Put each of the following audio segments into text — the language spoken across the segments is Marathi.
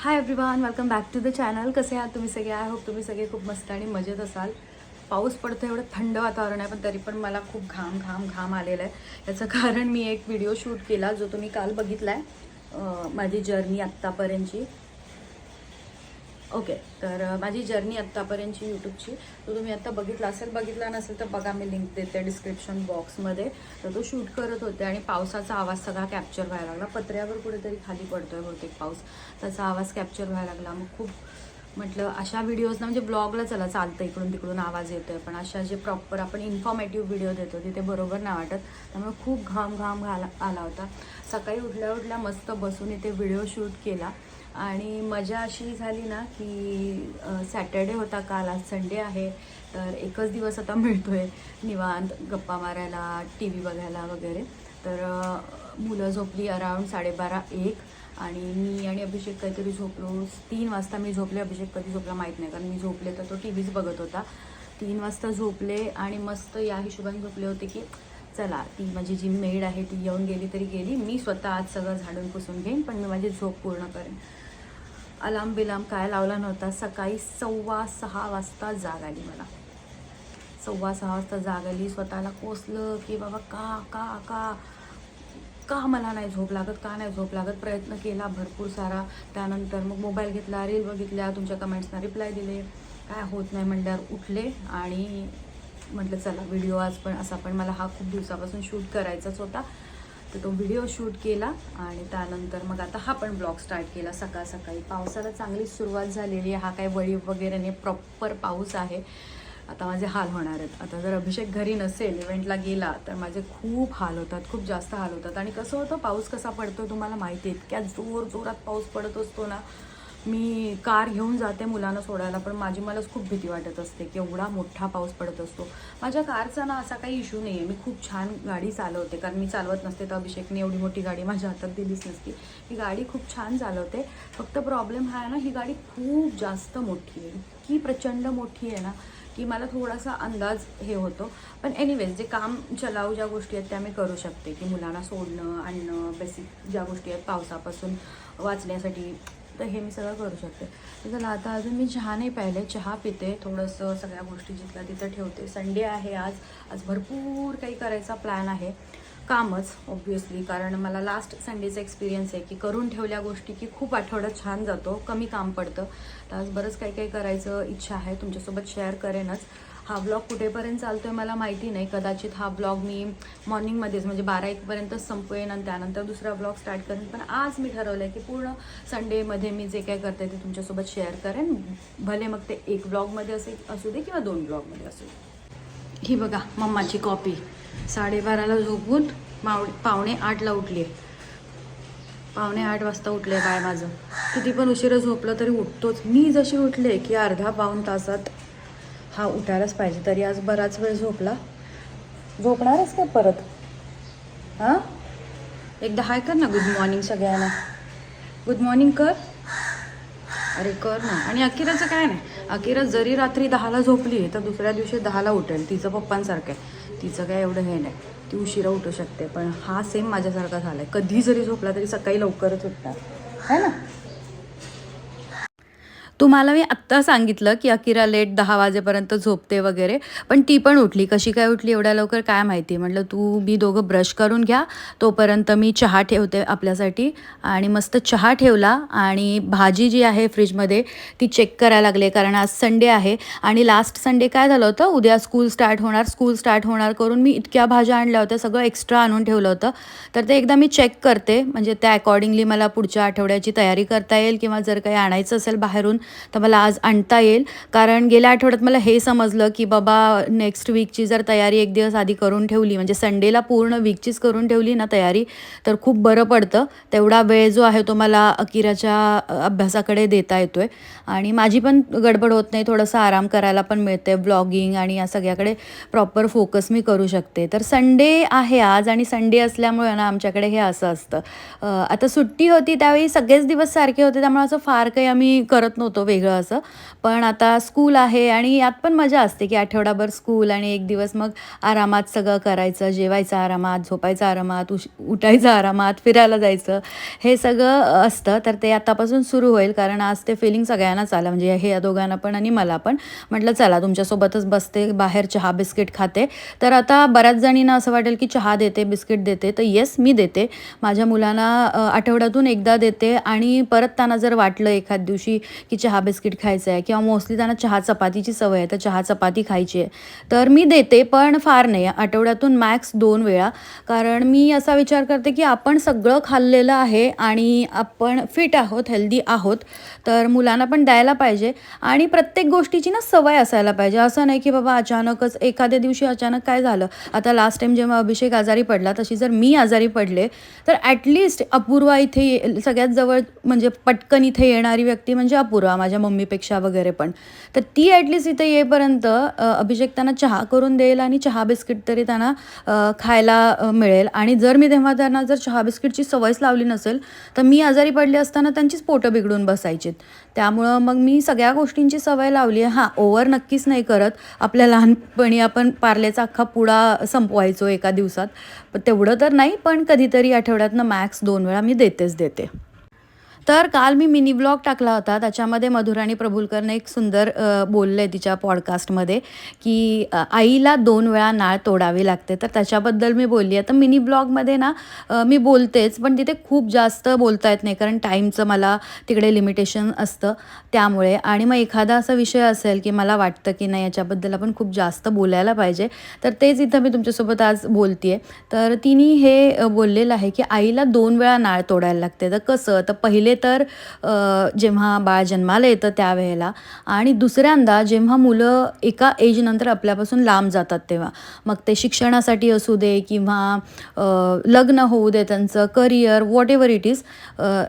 Hi everyone welcome back to the channel कसे आहात तुम्ही सगळे? आय होप तुम्ही सगळे खूप मस्त आणि मजेत असाल. पाऊस पडतो एवढं थंड वातावरण आहे पण तरी पण मला खूप घाम घाम घाम आलेला आहे. याचं कारण मी एक व्हिडिओ शूट केला जो तुम्ही काल बघितला आहे माझी जर्नी आत्तापर्यंतची. ओके तर माझी जर्नी आत्तापर्यंतची यूट्यूबची तो तुम्ही आत्ता बघितला असेल बघितला नसेल तर बघा मी लिंक देते डिस्क्रिप्शन बॉक्समध्ये तर तो शूट करत होते आणि पावसाचा आवाज सगळा कॅप्चर व्हायला लागला. पत्र्यावर कुठेतरी खाली पडतोय बहुतेक पाऊस. त्याचा आवाज कॅप्चर व्हायला लागला. मग खूप म्हटलं अशा व्हिडिओजना म्हणजे ब्लॉगला चला चालतं इकडून तिकडून आवाज येतो आहे पण अशा जे प्रॉपर आपण इन्फॉर्मेटिव्ह व्हिडिओ देतो तिथे बरोबर नाही वाटत. त्यामुळे खूप घाम घाम घाला आला होता. सकाळी उठल्या उठल्या मस्त बसून इथे व्हिडिओ शूट केला. आणि मजा अशी झाली ना की सॅटर्डे होता काल आज संडे आहे तर एकच दिवस आता मिळतो आहे निवांत गप्पा मारायला टी व्ही बघायला वगैरे. तर मुलं झोपली अराऊंड साडेबारा एक आणि मी आणि अभिषेक काहीतरी झोपलो. तीन वाजता मी झोपले अभिषेक कधी झोपला माहीत नाही कारण मी झोपले तर तो टी व्हीच बघत होता. तीन वाजता झोपले आणि मस्त या हिशोबाने झोपले होते की चला ती माझी जी मेड आहे ती येऊन गेली तरी गेली. मी स्वतः आज सगळं झाडून पुसून घेईन पण मी माझी झोप पूर्ण करेन. अलाम बिलाम काय लावला नव्हता? सकाळी सव्वा सहा वाजता जाग आली मला. सव्वा सहा वाजता जाग आली स्वतःला कोसलं की बाबा का का का? का मला नाही झोप लागत का नाही झोप लागत? प्रयत्न केला भरपूर सारा. त्यानंतर मग मोबाईल घेतला रील बघितल्या तुमच्या कमेंट्सना रिप्लाय दिले. काय होत नाही म्हणल्यावर उठले आणि म्हटलं चला व्हिडिओ आज पण असा पण मला हा खूप दिवसापासून शूट करायचाच होता. तर तो व्हिडिओ शूट केला आणि त्यानंतर मग आता हा पण ब्लॉग स्टार्ट केला. सकाळ सकाळी पावसाला चांगली सुरुवात झालेली आहे. हा काही वळी वगैरे नाही प्रॉपर पाऊस आहे. आता माझे हाल होणार आहेत. आता जर अभिषेक घरी नसेल इव्हेंटला गेला तर माझे खूप हाल होतात. खूप जास्त हाल होतात. आणि कसं होतं पाऊस कसा पडतो तुम्हाला माहिती आहे. इतक्या जोर जोरात पाऊस पडत असतो ना मी कार घेऊन जाते मुलांना सोडायला पण माझी मलाच खूप भीती वाटत असते की एवढा मोठा पाऊस पडत असतो. माझ्या कारचा ना असा काही इश्यू नाही आहे मी खूप छान गाडी चालवते कारण मी चालवत नसते तर अभिषेकने एवढी मोठी गाडी माझ्या हातात दिलीच नसती. ही गाडी खूप छान चालवते. फक्त प्रॉब्लेम हा आहे ना ही गाडी खूप जास्त मोठी आहे. इतकी प्रचंड मोठी आहे ना की मला थोडासा अंदाज हे होतो. पण एनिवेज जे काम चलाऊ ज्या गोष्टी आहेत त्या मी करू शकते की मुलांना सोडणं आणणं बेसिक ज्या गोष्टी आहेत पावसापासून वाचण्यासाठी. तर हे मी सगळं करू शकते. चला आता अजून मी चहा नाही पाहिले चहा पिते. थोडंसं सगळ्या गोष्टी जिथल्या तिथं ठेवते. संडे आहे आज. आज भरपूर काही करायचा प्लॅन आहे. कामच ऑब्विसली कारण मला लास्ट संडेचा एक्सपिरियन्स आहे की करून ठेवल्या गोष्टी की खूप आठवडा छान जातो. कमी काम पडतं. तर आज बरंच काही काही करायचं इच्छा आहे. तुमच्यासोबत शेअर करेनच. हा ब्लॉग कुठेपर्यंत चालतो आहे मला माहिती नाही. कदाचित हा ब्लॉग मी मॉर्निंगमध्येच म्हणजे बारा एकपर्यंतच संपवेन आणि त्यानंतर दुसरा ब्लॉग स्टार्ट करेन. पण आज मी ठरवलं आहे की पूर्ण संडेमध्ये मी जे काय करते ते तुमच्यासोबत शेअर करेन. भले मग ते एक ब्लॉगमध्ये असे असू दे किंवा दोन ब्लॉगमध्ये असू दे. ही बघा मम्माची कॉपी साडेबाराला झोपून माव पावणे आठला उठली पावणे आठ वाजता उठले बाय माझं. किती पण उशिरा झोपलं तरी उठतोच. मी जशी उठले की अर्धा पाऊण तासात हा उठायलाच पाहिजे. तरी आज बराच वेळ झोपला. झोपणारच काय परत? हां? एकदा हाय कर ना गुड मॉर्निंग सगळ्यांना. गुड मॉर्निंग कर. अरे कर ना. आणि अकिराचं काय नाही. अकिरा जरी रात्री दहाला झोपली तर दुसऱ्या दिवशी दहाला उठेल. तिचं पप्पांसारखं आहे. तिचं काय एवढं हे नाही. ती उशिरा उठू शकते. पण हा सेम माझ्यासारखा झाला आहे कधी जरी झोपला तरी सकाळी लवकरच उठणार. है ना? तुम्हाला मी आत्ता सांगितलं की अकिरा लेट दहा वाजेपर्यंत झोपते वगैरे पण ती पण उठली. कशी काय उठली एवढ्या लवकर काय माहिती? म्हटलं तू मी दोघं ब्रश करून घ्या तोपर्यंत मी चहा ठेवते आपल्यासाठी. आणि मस्त चहा ठेवला आणि भाजी जी आहे फ्रीजमध्ये ती चेक करायला लागले कारण आज संडे आहे. आणि लास्ट संडे काय झालं होतं? उद्या स्कूल स्टार्ट होणार स्कूल स्टार्ट होणार करून मी इतक्या भाज्या आणल्या होत्या सगळं एक्स्ट्रा आणून ठेवलं होतं. तर ते एकदा मी चेक करते म्हणजे त्या अकॉर्डिंगली मला पुढच्या आठवड्याची तयारी करता येईल किंवा जर काही आणायचं असेल बाहेरून तर मला आज आणता येईल. कारण गेल्या आठवड्यात मला हे समजलं की बाबा नेक्स्ट वीकची जर तयारी एक दिवस आधी करून ठेवली म्हणजे संडेला पूर्ण वीकचीच करून ठेवली ना तयारी तर खूप बरं पडतं. तेवढा वेळ जो आहे तो मला अकिराच्या अभ्यासाकडे देता येतो आहे आणि माझी पण गडबड होत नाही थोडंसं आराम करायला पण मिळते ब्लॉगिंग आणि या सगळ्याकडे प्रॉपर फोकस मी करू शकते. तर संडे आहे आज आणि संडे असल्यामुळे ना आमच्याकडे हे असं असतं. आता सुट्टी होती त्यावेळी सगळेच दिवस सारखे होते त्यामुळे असं फार काही आम्ही करत नव्हतो. होतो वेगळं असं. पण आता स्कूल आहे आणि यात पण मजा असते की आठवडाभर स्कूल आणि एक दिवस मग आरामात सगळं करायचं जेवायचं आरामात झोपायचं आरामात उश उठायचं आरामात फिरायला जायचं. हे सगळं असतं तर ते आतापासून सुरू होईल कारण आज ते फिलिंग सगळ्यांनाच आलं. म्हणजे हे या दोघांना पण आणि मला पण. म्हटलं चला तुमच्यासोबतच बसते बाहेर चहा बिस्किट खाते. तर आता बऱ्याच जणींना असं वाटेल की चहा देते बिस्किट देते. तर येस मी देते. माझ्या मुलांना आठवड्यातून एकदा देते आणि परत त्यांना जर वाटलं एखाद दिवशी की चहा चहा बिस्किट खायचं आहे किंवा मोस्टली त्यांना चहा चपातीची सवय आहे तर चहा चपाती खायची आहे. तर मी देते पण फार नाही. आठवड्यातून मॅक्स दोन वेळा. कारण मी असा विचार करते की आपण सगळं खाल्लेलं आहे आणि आपण फिट आहोत हेल्दी आहोत तर मुलांना पण द्यायला पाहिजे. आणि प्रत्येक गोष्टीची ना सवय असायला पाहिजे. असं नाही की बाबा अचानकच एखाद्या दिवशी अचानक काय झालं? आता लास्ट टाइम जेव्हा अभिषेक आजारी पडला तशी जर मी आजारी पडले तर ॲटलिस्ट अपूर्वा इथे ये- सगळ्यात जवळ म्हणजे पटकन इथे येणारी व्यक्ती म्हणजे अपूर्वा. माझ्या मम्मीपेक्षा वगैरे पण. तर ती ॲटलिस्ट इथे येईपर्यंत अभिषेक त्यांना चहा करून देईल आणि चहा बिस्किट तरी त्यांना खायला मिळेल. आणि जर मी तेव्हा त्यांना जर चहा बिस्किटची सवयच लावली नसेल तर मी आजारी पडले असताना त्यांचीच पोटं बिघडून बसायचीत. त्यामुळं मग मी सगळ्या गोष्टींची सवय लावली आहे. हां ओव्हर नक्कीच नाही करत. आपल्या लहानपणी आपण पार्लेचा अख्खा पुडा संपवायचो एका दिवसात. तेवढं तर नाही पण कधीतरी आठवड्यातनं मॅक्स दोन वेळा मी देतेच देते. तर काल मी मिनी ब्लॉग टाकला होता. त्याच्यामध्ये मधुराणी प्रभुलकरने एक सुंदर बोललं बोलले तिच्या पॉडकास्टमध्ये की आईला दोन वेळा नाळ तोडावी लागते. तर त्याच्याबद्दल मी बोलली आहे. तर मिनी ब्लॉगमध्ये ना मी बोलतेच पण तिथे खूप जास्त बोलता येत नाही कारण टाईमचं मला तिकडे लिमिटेशन असतं त्यामुळे. आणि मग एखादा असा विषय असेल की मला वाटतं की नाही याच्याबद्दल आपण खूप जास्त बोलायला पाहिजे. तर तेच इथं मी तुमच्यासोबत आज बोलते तर तिने हे बोललेलं आहे की आईला दोन वेळा नाळ तोडायला लागते. तर कसं? तर पहिले तर जेव्हा बाळ जन्माला येतं त्यावेळेला आणि दुसऱ्यांदा जेव्हा मुलं एका एजनंतर आपल्यापासून लांब जातात तेव्हा. मग ते शिक्षणासाठी असू दे किंवा लग्न होऊ दे त्यांचं career whatever it is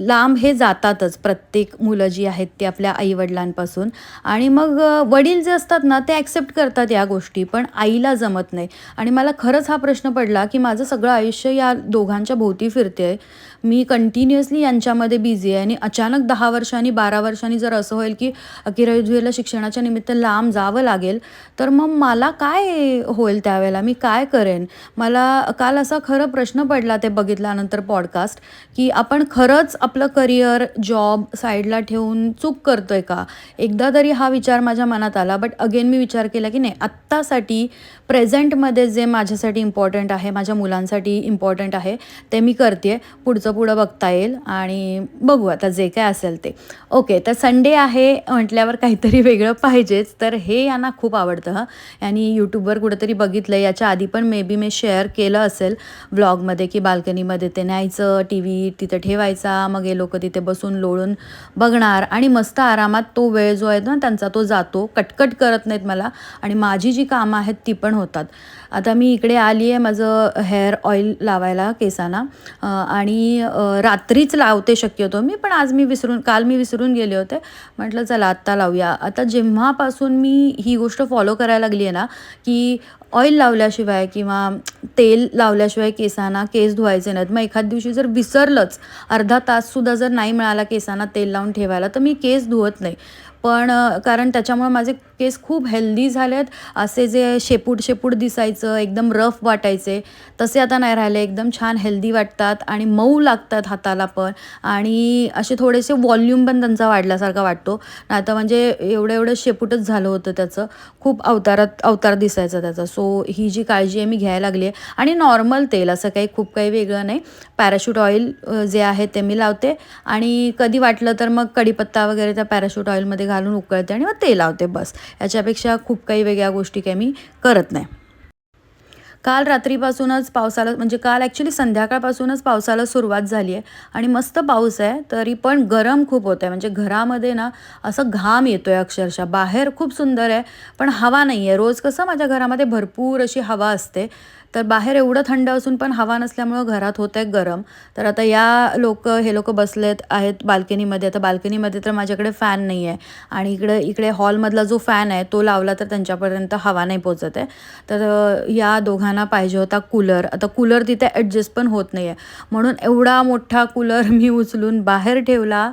लांब हे जातातच प्रत्येक मुलं जी आहेत ती आपल्या आईवडिलांपासून. आणि मग वडील जे असतात ना ते ॲक्सेप्ट करतात या गोष्टी पण आईला जमत नाही. आणि मला खरंच हा प्रश्न पडला की माझं सगळं आयुष्य या दोघांच्या भोवती फिरते मी कंटिन्युअसली यांच्यामध्ये बिझी आहे आणि अचानक दहा वर्षांनी बारा वर्षांनी जर असं होईल की अकिराजुएला शिक्षणाच्या निमित्त लांब जावं लागेल तर मग मला काय होईल त्यावेळेला? मी काय करेन? मला काल असा खरं प्रश्न पडला ते बघितल्यानंतर पॉडकास्ट की आपण खरंच आपलं करिअर जॉब साईडला ठेवून चूक करतोय का? एकदा तरी हा विचार माझ्या मनात आला बट अगेन मी विचार केला की नाही आत्तासाठी प्रेझेंटमध्ये जे माझ्यासाठी इम्पॉर्टंट आहे माझ्या मुलांसाठी इम्पॉर्टंट आहे ते मी करते पुढचं पुढं बघता येईल आणि बघू आता जे काय असेल ते. ओके तर संडे आहे म्हटल्यावर काहीतरी वेगळं पाहिजेच तर हे यांना खूप आवडतं हं. यांनी यूट्यूबवर कुठंतरी बघितलं याच्या आधी पण मे बी मी शेअर केलं असेल व्लॉगमध्ये की बाल्कनीमध्ये ते न्यायचं टी व्ही तिथं ठेवायचा मग हे लोक तिथे बसून लोळून बघणार आणि मस्त आरामात तो वेळ जो आहे ना त्यांचा तो जातो कटकट करत नाहीत मला. आणि माझी जी कामं आहेत ती पण होतात. आता मी इकडे आली आहे माझं हेअर ऑइल लावायला केसांना. आणि रात्रीच लावते शक्यतो मी पण आज मी विसरून काल मी विसरून गेले होते. म्हटलं चला आत्ता लावूया. आता जेव्हापासून मी ही गोष्ट फॉलो करायला लागली आहे ना की ऑइल लावल्याशिवाय किंवा तेल लावल्याशिवाय केसांना केस धुवायचे नाहीत. मग एखाद दिवशी जर विसरलंच अर्धा ताससुद्धा जर नाही मिळाला केसांना तेल लावून ठेवायला तर मी केस धुवत नाही. पण कारण त्याच्यामुळे माझे केस खूप हेल्दी झालेत. असे जे शेपूट शेपूट दिसायचं एकदम रफ वाटायचे तसे आता नाही राहिले. एकदम छान हेल्दी वाटतात आणि मऊ लागतात हाताला पण. आणि असे थोडेसे वॉल्यूम पण त्यांचा वाढल्यासारखा वाटतो. नाही तर म्हणजे एवढं एवढं शेपूटच झालं होतं त्याचं. खूप अवतारात अवतार दिसायचा त्याचा. सो ही जी काळजी आहे मी घ्यायला लागली आहे. आणि नॉर्मल तेल असं काही खूप काही वेगळं नाही. पॅराशूट ऑइल जे आहे ते मी लावते. आणि कधी वाटलं तर मग कढीपत्ता वगैरे त्या पॅराशूट ऑइलमध्ये घालून उकळते आणि मग ते लावते बस. याच्यापेक्षा खूप काही वेगळ्या गोष्टी काही मी करत नाही. काल रात्रीपासूनच पावसाला म्हणजे काल ॲक्च्युली संध्याकाळपासूनच पावसाला सुरुवात झाली आहे. आणि मस्त पाऊस आहे तरी पण गरम खूप होत आहे म्हणजे घरामध्ये ना असं घाम येतो आहे अक्षरशः. बाहेर खूप सुंदर आहे पण हवा नाही आहे रोज कसं माझ्या घरामध्ये भरपूर अशी हवा असते. तर बाहेर एवढं थंड असून पण हवा नसल्यामुळं घरात होत आहे गरम. तर आता या लोक हे लोक बसलेत आहेत बाल्कनीमध्ये. आता बाल्कनीमध्ये तर माझ्याकडे फॅन नाही आहे आणि इकडे इकडे हॉलमधला जो फॅन आहे तो लावला तर त्यांच्यापर्यंत हवा नाही पोचत आहे. तर या दोघांना पाहिजे होता कूलर. आता कूलर तिथे ॲडजस्ट पण होत नाही आहे म्हणून एवढा मोठा कूलर मी उचलून बाहेर ठेवला.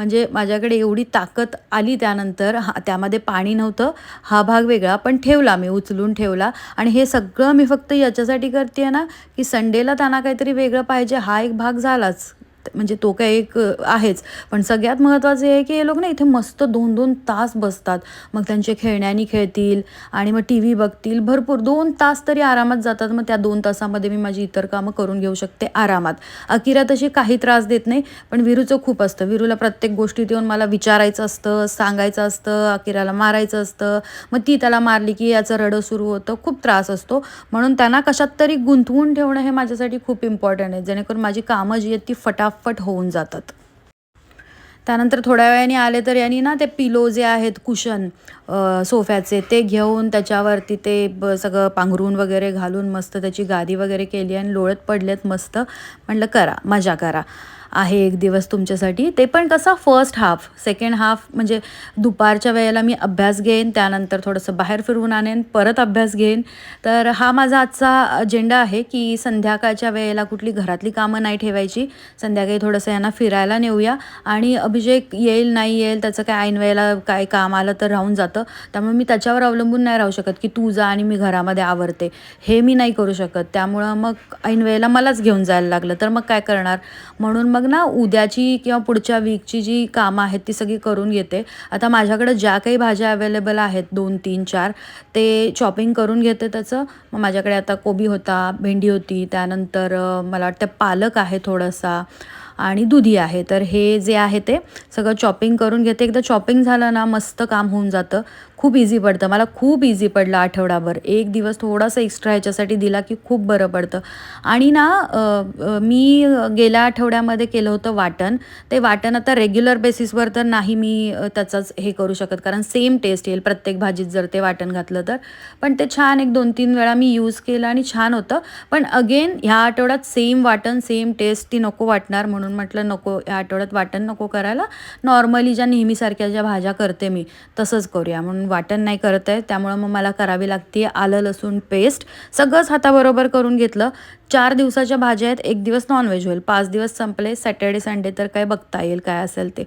म्हणजे माझ्याकडे एवढी ताकद आली त्यानंतर हा त्यामध्ये पाणी नव्हतं हा भाग वेगळा पण ठेवला मी उचलून ठेवला. आणि हे सगळं मी फक्त याच्यासाठी करते ना की संडेला त्यांना काहीतरी वेगळं पाहिजे हा एक भाग झालाच. म्हणजे तो काय एक आहेच. पण सगळ्यात महत्त्वाचं हे आहे की हे लोक ना इथे मस्त दोन दोन तास बसतात. मग त्यांचे खेळण्यानी खेळतील आणि मग टी व्ही बघतील. भरपूर दोन तास तरी आरामात जातात. मग त्या दोन तासामध्ये मी माझी इतर कामं करून घेऊ शकते आरामात. अकिरा तशी काही त्रास देत नाही पण विरूचं खूप असतं. विरूला प्रत्येक गोष्टीत येऊन मला विचारायचं असतं सांगायचं असतं अकिराला मारायचं असतं. मग ती त्याला मारली की याचं रडं सुरू होतं. खूप त्रास असतो. म्हणून त्यांना कशात तरी गुंतवून ठेवणं हे माझ्यासाठी खूप इम्पॉर्टंट आहे. जेणेकरून माझी कामं जी आहेत ती फटाफट होऊन जातात. त्यानंतर थोड्या वेळाने आले तर यांनी ना ते पिलो जे आहेत कुशन सोफ्याचे ते घेऊन त्याच्यावरती ते ब सगळं पांघरून वगैरे घालून मस्त त्याची गादी वगैरे केली आणि लोळत पडलेत मस्त. म्हटलं करा मजा करा. आहे एक दिवस तुमच्यासाठी. ते पण कसा फर्स्ट हाफ सेकंड हाफ म्हणजे दुपारच्या वेळेला मी अभ्यास घेईन त्यानंतर थोडंसं बाहेर फिरवून आणेन परत अभ्यास घेईन. तर हा माझा आजचा अजेंडा आहे की संध्याकाळच्या वेळेला कुठली घरातली कामं नाही ठेवायची. संध्याकाळी थोडंसं यांना फिरायला नेऊया. आणि अभिषेक येईल नाही येईल त्याचं काय ऐन वेळेला काय काम आलं तर राहून जातं. त्यामुळे मी त्याच्यावर अवलंबून नाही राहू शकत की तू जा आणि मी घरामध्ये आवरते. हे मी नाही करू शकत. त्यामुळं मग ऐन वेळेला मलाच घेऊन जायला लागलं. तर मग काय करणार? म्हणून मग मग ना उद्याची किंवा पुढच्या वीकची जी कामं आहेत ती सगळी करून घेते. आता माझ्याकडं ज्या काही भाज्या अवेलेबल आहेत दोन तीन चार ते चॉपिंग करून घेते त्याचं. मग माझ्याकडे आता कोबी होता भेंडी होती त्यानंतर मला वाटतं पालक आहे थोडासा आणि दुधी आहे. तर हे जे आहे ते सगळं चॉपिंग करून घेते. एकदा चॉपिंग झालं ना मस्त काम होऊन जातं. खूप इझी पडतं. मला खूप इझी पडलं आठवडाभर. एक दिवस थोडासा एक्स्ट्रा ह्याच्यासाठी दिला की खूप बरं पडतं. आणि ना मी गेल्या आठवड्यामध्ये केलं होतं वाटण. ते वाटण आता रेग्युलर बेसिसवर तर नाही मी त्याचाच हे करू शकत. कारण सेम टेस्ट येईल प्रत्येक भाजीत जर ते वाटण घातलं तर. पण ते छान एक दोन तीन वेळा मी यूज केलं आणि छान होतं. पण अगेन ह्या आठवड्यात सेम वाटण सेम टेस्ट ती नको वाटणार म्हणून म्हटलं नको या आठवड्यात वाटण नको करायला. नॉर्मली ज्या नेहमीसारख्या ज्या भाज्या करते मी तसंच करूया. म्हणून वाटण नाही करत आहे. त्यामुळं मग मला करावी लागते आलं लसूण पेस्ट सगळंच हाताबरोबर करून घेतलं. चार दिवसाच्या भाज्या आहेत एक दिवस नॉनव्हेज होईल. पाच दिवस संपले सॅटर्डे संडे तर काय बघता येईल काय असेल ते.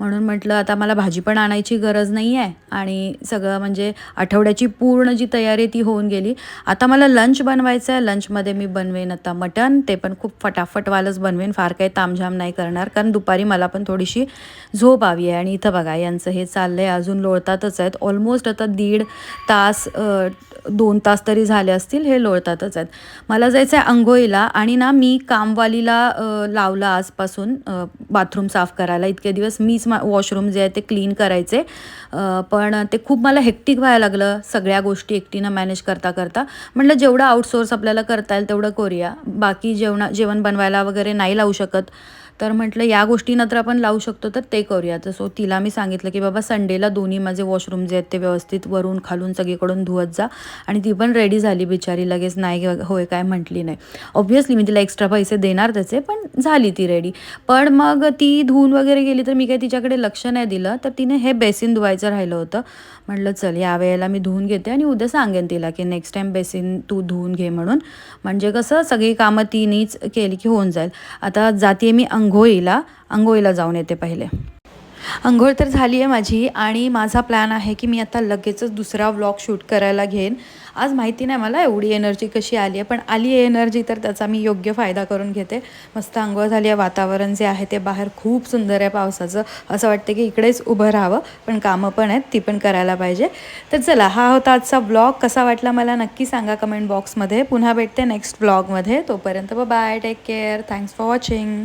म्हणून म्हटलं आता मला भाजी पण आणायची गरज नाही आहे आणि सगळं म्हणजे आठवड्याची पूर्ण जी तयारी ती होऊन गेली. आता मला लंच बनवायचं आहे. लंचमध्ये मी बनवेन आता मटन ते पण खूप फटाफटवालंच बनवेन. फार काही तामझाम नाही करणार कारण दुपारी मला पण थोडीशी झोप हवी आहे. आणि इथं बघा यांचं हे चाललं आहे अजून लोळतातच आहेत. ऑलमोस्ट आता दीड तास दोन तास तरी झाले असतील हे लोळतातच आहेत. मला जायचं आहे अंघोळीला आणि ना मी कामवालीला लावलं आजपासून बाथरूम साफ करायला. इतके दिवस मीच मा वॉशरूम जे आहे ते क्लीन करायचे. पण ते खूप मला हेक्टिक व्हायला लागलं सगळ्या गोष्टी एकटीनं मॅनेज करता करता. म्हटलं जेवढं आउटसोर्स आपल्याला करता येईल तेवढं करूया. बाकी जेवणा जेवण बनवायला वगैरे नाही लावू शकत. तर म्हटलं या गोष्टींना तर आपण लावू शकतो तर ते करूया. तर सो तिला मी सांगितलं की बाबा संडेला दोन्ही माझे वॉशरूम जे आहेत ते व्यवस्थित वरून खालून सगळीकडून धुवत जा आणि ती पण रेडी झाली बिचारी लगेच नाही होय काय म्हटली नाही. ऑब्व्हियसली मी तिला एक्स्ट्रा पैसे देणार त्याचे पण झाली ती रेडी पण मग ती धुवून वगैरे गेली तर मी काही तिच्याकडे लक्ष नाही दिलं. तर तिने हे बेसिन धुवायचं राहिलं होतं. म्हटलं चल या वेळेला मी धुवून घेते आणि उद्या सांगेन तिला की नेक्स्ट टाईम बेसिन तू धुवून घे म्हणून. म्हणजे कसं सगळी कामं तिनेच केली की होऊन जाईल. आता जाते मी अंग अंघोळीला अंघोळीला जाऊन येते पहिले. अंघोळ तर झाली आहे माझी आणि माझा प्लॅन आहे की मी आता लगेचच दुसरा व्लॉग शूट करायला घेईन. आज माहिती नाही मला एवढी एनर्जी कशी आली आहे पण आली आहे एनर्जी तर त्याचा मी योग्य फायदा करून घेते. मस्त आंघोळ झाली आहे वातावरण जे आहे ते बाहेर खूप सुंदर आहे पावसाचं. असं वाटतं की इकडेच उभं राहावं पण कामं पण आहेत ती पण करायला पाहिजे. तर चला हा होता आजचा ब्लॉग कसा वाटला मला नक्की सांगा कमेंट बॉक्समध्ये पुन्हा भेटते नेक्स्ट ब्लॉगमध्ये तोपर्यंत bye take care thanks for watching